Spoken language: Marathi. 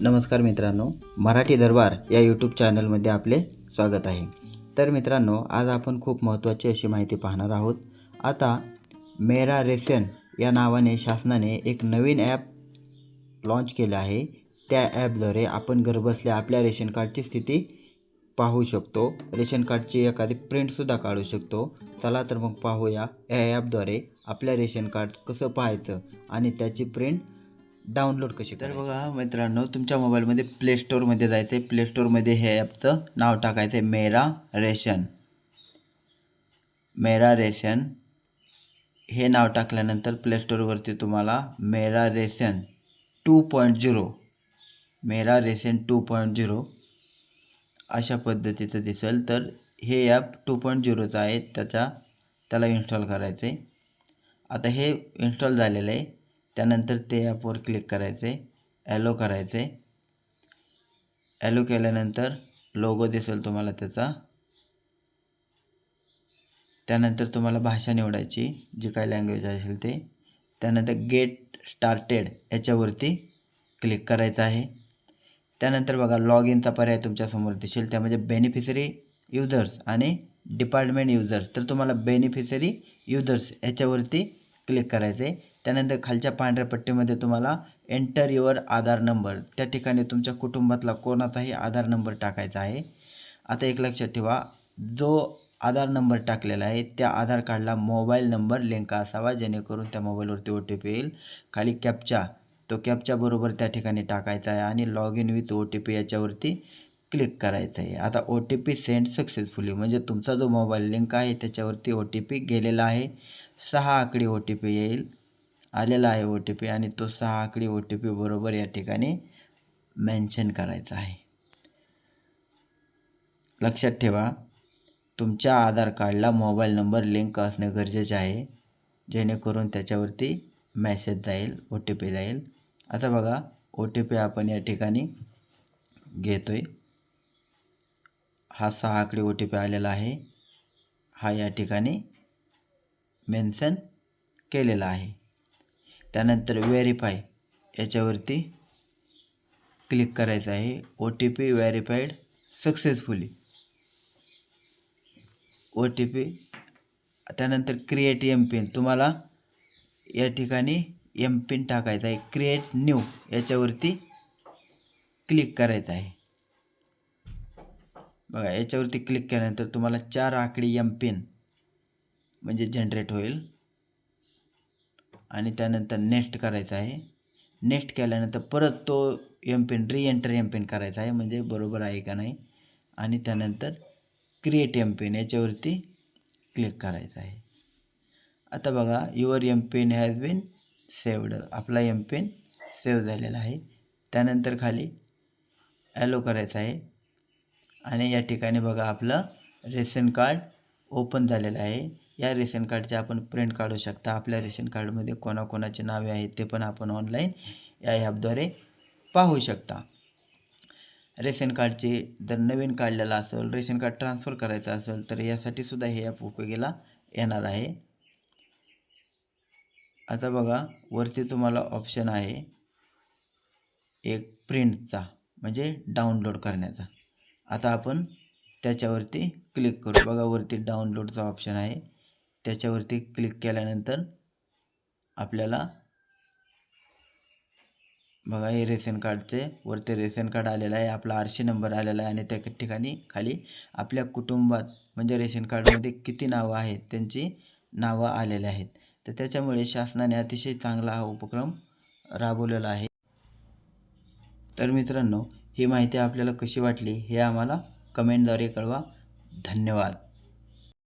नमस्कार मित्रांनो मराठी दरबार या यूट्यूब चॅनलमध्ये आपले स्वागत आहे. तर मित्रांनो आज आपण खूप महत्त्वाची अशी माहिती पाहणार आहोत. आता मेरा रेसन या नावाने शासनाने एक नवीन ॲप लॉन्च केलं आहे. त्या ॲपद्वारे आपण घरबसल्या आपल्या रेशन कार्डची स्थिती पाहू शकतो. रेशन कार्डची एखादी प्रिंटसुद्धा काढू शकतो. चला तर मग पाहूया या ॲपद्वारे आपल्या रेशन कार्ड कसं पाहायचं आणि त्याची प्रिंट डाउनलोड कशी तर बघा मित्रांनो तुमच्या मोबाईलमध्ये प्ले स्टोअरमध्ये जायचं आहे प्ले स्टोअरमध्ये हे ॲपचं नाव टाकायचं आहे मेरा रेशन. मेरा रेशन. हे नाव टाकल्यानंतर प्ले स्टोअरवरती तुम्हाला Mera ration two point zero. Mera ration two point zero. अशा पद्धतीचं दिसेल. तर हे ॲप टू पॉईंट झिरोचं आहे. त्याच्या त्याला इन्स्टॉल करायचं आहे आता हे इन्स्टॉल झालेलं आहे. त्यानंतर ते ॲपवर क्लिक करायचे ॲलो करायचे ॲलो केल्यानंतर लोगो दिसेल तुम्हाला त्याचा. त्यानंतर तुम्हाला भाषा निवडायची जी काय लँग्वेज असेल ते. त्यानंतर गेट स्टार्टेड याच्यावरती क्लिक करायचं आहे. त्यानंतर बघा लॉग इनचा पर्याय तुमच्यासमोर दिसेल. त्यामध्ये बेनिफिशरी युजर्स आणि डिपार्टमेंट युजर्स तर तुम्हाला बेनिफिशरी युजर्स याच्यावरती क्लिक करायचं. आहे त्यानंतर खालच्या पांढऱ्या पट्टीमध्ये तुम्हाला एंटर युअर आधार नंबर त्या ठिकाणी तुमच्या कुटुंबातला कोणाचाही आधार नंबर टाकायचा आहे. आता एक लक्षात ठेवा जो आधार नंबर टाकलेला आहे त्या आधार कार्डला मोबाईल नंबर लिंक असावा जेणेकरून त्या मोबाईलवरती ओ टी पी येईल. खाली कॅपचा तो कॅपच्याबरोबर त्या ठिकाणी टाकायचा आहे आणि log in with O T P याच्यावरती क्लिक करायचं आहे. आता O T P send successfully म्हणजे तुमचा जो मोबाईल लिंक आहे त्याच्यावरती ओ टी पी गेलेला आहे. सहा आकडी ओ टी पी येईल आलेला आहे ओ टी पी आणि तो सहा आकडी ओ टी पी बरोबर या ठिकाणी मेन्शन करायचा आहे. लक्षात ठेवा तुमच्या आधार कार्डला मोबाईल नंबर लिंक असणे गरजेचे आहे जेणेकरून त्याच्यावरती मेसेज जाईल ओ टी पी जाईल. आता बघा ओ टी पी आपण या ठिकाणी घेतो आहे हा सहा आकडी ओ टी पी आलेला आहे. हा या ठिकाणी मेन्शन केलेला आहे. त्यानंतर व्हेरीफाय याच्यावरती क्लिक करायचं आहे. O T P verified successfully O T P त्यानंतर क्रिएट एम पिन तुम्हाला या ठिकाणी एम पिन टाकायचा आहे. क्रिएट न्यू याच्यावरती क्लिक करायचं आहे. बघा याच्यावरती क्लिक केल्यानंतर तुम्हाला चार आकडी एम पिन म्हणजे जनरेट होईल. आणि त्यानंतर नेक्स्ट करायचं आहे. नेक्स्ट केल्यानंतर परत तो M PIN re enter M PIN करायचा आहे म्हणजे बरोबर आहे का नाही? आणि त्यानंतर क्रिएट एम पिन याच्यावरती क्लिक करायचं आहे. आता बघा your M PIN has been saved आपला एम पिन सेव्ह झालेला आहे. त्यानंतर खाली ॲलो करायचा आहे. आणि या ठिकाणी बघा आपलं रेशन कार्ड ओपन झालेलं आहे. या रेशन कार्डचे आपण प्रिंट काढू शकता. आपल्या रेशन कार्डमध्ये कोणाकोणाचे नावे आहेत ते पण आपण ऑनलाईन या ॲपद्वारे पाहू शकता. रेशन कार्डचे जर नवीन काढलेलं असेल रेशन कार्ड ट्रान्सफर करायचं असेल तर यासाठी सुद्धा हे ॲप उपयोगीला येणार आहे. आता बघा वरती तुम्हाला ऑप्शन आहे एक प्रिंटचा म्हणजे डाउनलोड करण्याचा. आता आपण त्याच्यावरती क्लिक करू. बघा वरती डाउनलोडचा ऑप्शन आहे. त्याच्यावरती क्लिक केल्यानंतर आपल्याला बघा हे रेशन कार्डचे वरती रेशन कार्ड आलेलं आहे. आपला आरशी नंबर आलेला आहे आणि त्या ठिकाणी खाली आपल्या कुटुंबात म्हणजे रेशन कार्डमध्ये किती नावं आहेत त्यांची नावं आलेली आहेत. तर त्याच्यामुळे शासनाने अतिशय चांगला हा उपक्रम राबवलेला आहे. तर मित्रांनो ही माहिती आपल्याला कशी वाटली हे आम्हाला कमेंटद्वारे कळवा. धन्यवाद.